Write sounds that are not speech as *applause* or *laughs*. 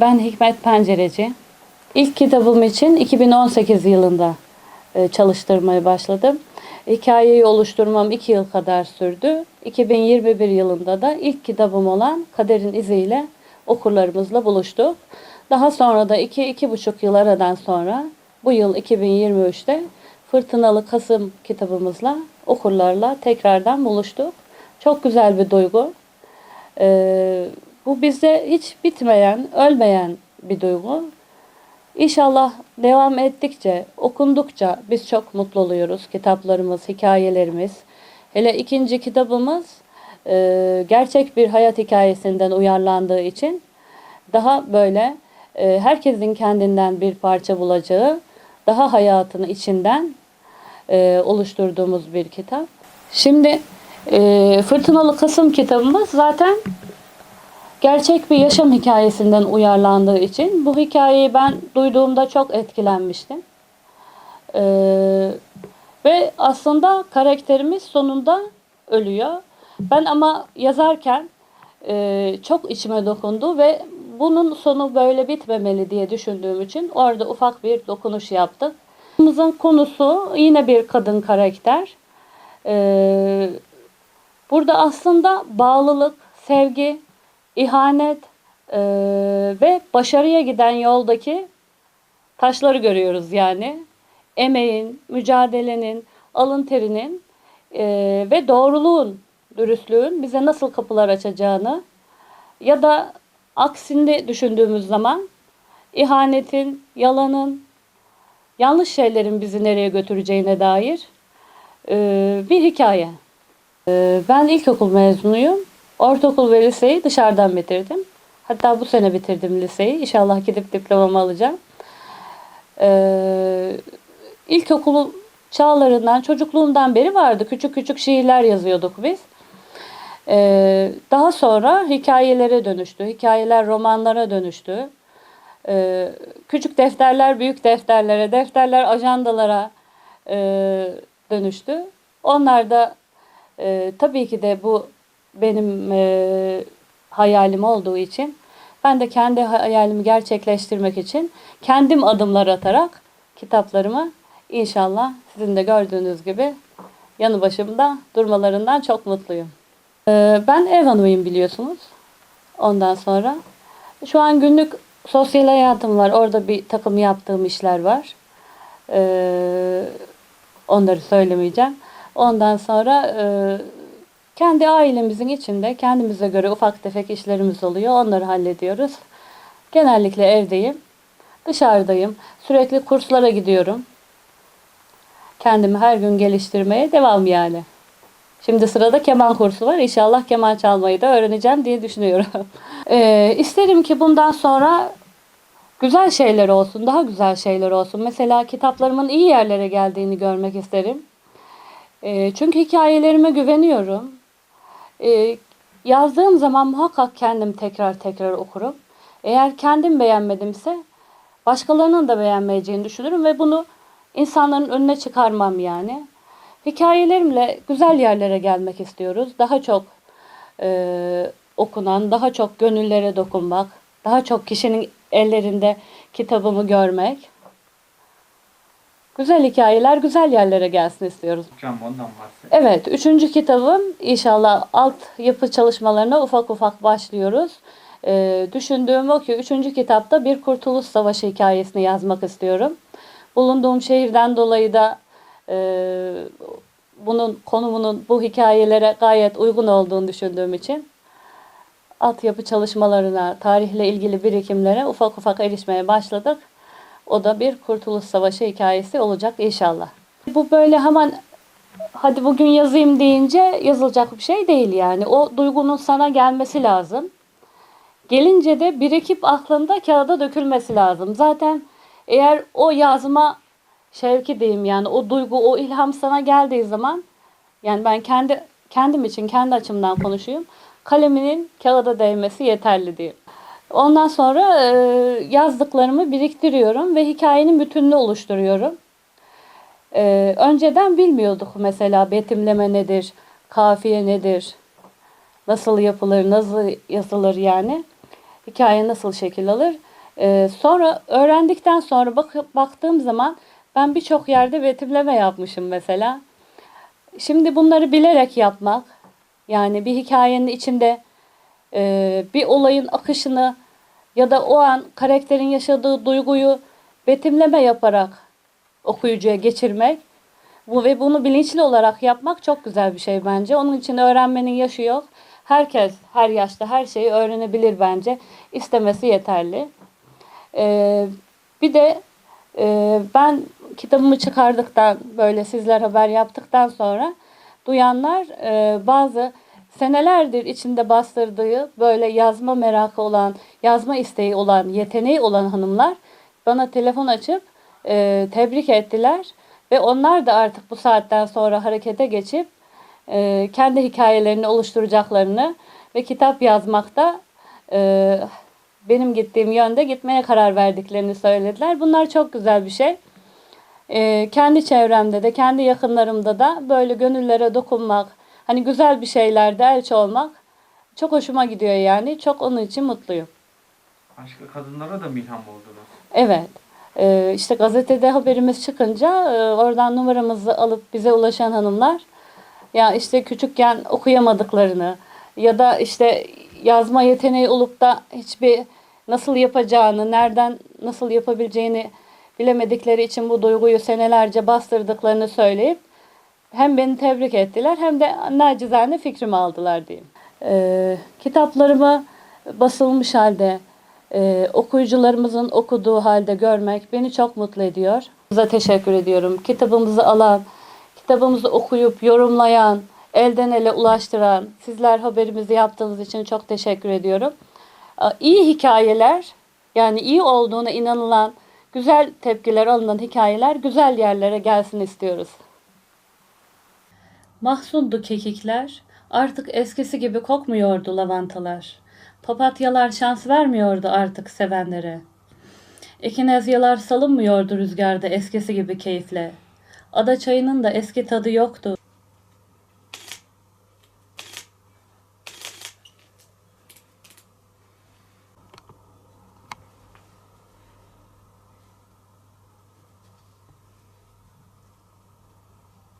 Ben Hikmet Pencereci. İlk kitabım için 2018 yılında e, çalıştırmaya başladım. Hikayeyi oluşturmam 2 yıl kadar sürdü. 2021 yılında da ilk kitabım olan Kaderin İziyle okurlarımızla buluştuk. Daha sonra da 2-2,5 yıl aradan sonra bu yıl 2023'te Fırtınalı Kasım kitabımızla okurlarla tekrardan buluştuk. Çok güzel bir duygu. Ee, bu bizde hiç bitmeyen, ölmeyen bir duygu. İnşallah devam ettikçe, okundukça biz çok mutlu oluyoruz. Kitaplarımız, hikayelerimiz. Hele ikinci kitabımız e, gerçek bir hayat hikayesinden uyarlandığı için daha böyle e, herkesin kendinden bir parça bulacağı, daha hayatını içinden e, oluşturduğumuz bir kitap. Şimdi e, Fırtınalı Kasım kitabımız zaten gerçek bir yaşam hikayesinden uyarlandığı için bu hikayeyi ben duyduğumda çok etkilenmiştim. Ee, ve aslında karakterimiz sonunda ölüyor. Ben ama yazarken e, çok içime dokundu ve bunun sonu böyle bitmemeli diye düşündüğüm için orada ufak bir dokunuş yaptık. Kitabımızın konusu yine bir kadın karakter. Ee, burada aslında bağlılık, sevgi, ihanet e, ve başarıya giden yoldaki taşları görüyoruz yani. Emeğin, mücadelenin, alın terinin e, ve doğruluğun, dürüstlüğün bize nasıl kapılar açacağını ya da aksinde düşündüğümüz zaman ihanetin, yalanın, yanlış şeylerin bizi nereye götüreceğine dair e, bir hikaye. E, ben ilkokul mezunuyum. Ortaokul ve liseyi dışarıdan bitirdim. Hatta bu sene bitirdim liseyi. İnşallah gidip diplomamı alacağım. Ee, ilkokul çağlarından, çocukluğumdan beri vardı. Küçük küçük şiirler yazıyorduk biz. Ee, daha sonra hikayelere dönüştü. Hikayeler romanlara dönüştü. Ee, küçük defterler büyük defterlere, defterler ajandalara e, dönüştü. Onlar da e, tabii ki de bu benim e, hayalim olduğu için ben de kendi hayalimi gerçekleştirmek için kendim adımlar atarak kitaplarımı inşallah sizin de gördüğünüz gibi yanı başımda durmalarından çok mutluyum. E, ben ev hanımıyım biliyorsunuz. Ondan sonra şu an günlük sosyal hayatım var. Orada bir takım yaptığım işler var. E, onları söylemeyeceğim. Ondan sonra e, kendi ailemizin içinde kendimize göre ufak tefek işlerimiz oluyor. Onları hallediyoruz. Genellikle evdeyim. Dışarıdayım. Sürekli kurslara gidiyorum. Kendimi her gün geliştirmeye devam yani. Şimdi sırada keman kursu var. İnşallah keman çalmayı da öğreneceğim diye düşünüyorum. *laughs* ee, isterim ki bundan sonra güzel şeyler olsun, daha güzel şeyler olsun. Mesela kitaplarımın iyi yerlere geldiğini görmek isterim. Ee, çünkü hikayelerime güveniyorum. Ee, yazdığım zaman muhakkak kendim tekrar tekrar okurum. Eğer kendim beğenmedimse başkalarının da beğenmeyeceğini düşünürüm ve bunu insanların önüne çıkarmam yani. Hikayelerimle güzel yerlere gelmek istiyoruz. Daha çok e, okunan, daha çok gönüllere dokunmak, daha çok kişinin ellerinde kitabımı görmek. Güzel hikayeler güzel yerlere gelsin istiyoruz. Hocam ondan bahset. Evet, üçüncü kitabım inşallah alt yapı çalışmalarına ufak ufak başlıyoruz. Ee, düşündüğüm o ki üçüncü kitapta bir Kurtuluş Savaşı hikayesini yazmak istiyorum. Bulunduğum şehirden dolayı da e, bunun konumunun bu hikayelere gayet uygun olduğunu düşündüğüm için altyapı çalışmalarına, tarihle ilgili birikimlere ufak ufak erişmeye başladık. O da bir Kurtuluş Savaşı hikayesi olacak inşallah. Bu böyle hemen hadi bugün yazayım deyince yazılacak bir şey değil yani. O duygunun sana gelmesi lazım. Gelince de birikip aklında kağıda dökülmesi lazım. Zaten eğer o yazma şevki diyeyim yani o duygu, o ilham sana geldiği zaman yani ben kendi kendim için kendi açımdan konuşayım. Kaleminin kağıda değmesi yeterli diyeyim. Ondan sonra e, yazdıklarımı biriktiriyorum ve hikayenin bütününü oluşturuyorum. E, önceden bilmiyorduk mesela betimleme nedir, kafiye nedir, nasıl yapılır, nasıl yazılır yani. Hikaye nasıl şekil alır. Ee, sonra öğrendikten sonra baktığım zaman ben birçok yerde betimleme yapmışım mesela. Şimdi bunları bilerek yapmak, yani bir hikayenin içinde e, bir olayın akışını ya da o an karakterin yaşadığı duyguyu betimleme yaparak okuyucuya geçirmek bu ve bunu bilinçli olarak yapmak çok güzel bir şey bence. Onun için öğrenmenin yaşı yok. Herkes her yaşta her şeyi öğrenebilir bence. İstemesi yeterli. Ee, bir de e, ben kitabımı çıkardıktan böyle sizler haber yaptıktan sonra duyanlar e, bazı senelerdir içinde bastırdığı böyle yazma merakı olan, yazma isteği olan, yeteneği olan hanımlar bana telefon açıp e, tebrik ettiler ve onlar da artık bu saatten sonra harekete geçip e, kendi hikayelerini oluşturacaklarını ve kitap yazmakta e, benim gittiğim yönde gitmeye karar verdiklerini söylediler. Bunlar çok güzel bir şey. E, kendi çevremde de, kendi yakınlarımda da böyle gönüllere dokunmak, hani güzel bir şeylerde elçi olmak çok hoşuma gidiyor yani. Çok onun için mutluyum. Başka kadınlara da milham oldunuz. Evet. Ee, işte gazetede haberimiz çıkınca e, oradan numaramızı alıp bize ulaşan hanımlar ya işte küçükken okuyamadıklarını ya da işte yazma yeteneği olup da hiçbir nasıl yapacağını, nereden nasıl yapabileceğini bilemedikleri için bu duyguyu senelerce bastırdıklarını söyleyip hem beni tebrik ettiler hem de nacizane fikrimi aldılar diyeyim. Ee, kitaplarımı basılmış halde e, okuyucularımızın okuduğu halde görmek beni çok mutlu ediyor. Size teşekkür ediyorum. Kitabımızı alan, kitabımızı okuyup yorumlayan, elden ele ulaştıran, sizler haberimizi yaptığınız için çok teşekkür ediyorum. Ee, İyi hikayeler, yani iyi olduğuna inanılan, güzel tepkiler alınan hikayeler güzel yerlere gelsin istiyoruz. Mahsundu kekikler, artık eskisi gibi kokmuyordu lavantalar. Papatyalar şans vermiyordu artık sevenlere. Ekinezyalar salınmıyordu rüzgarda eskisi gibi keyifle. Ada çayının da eski tadı yoktu.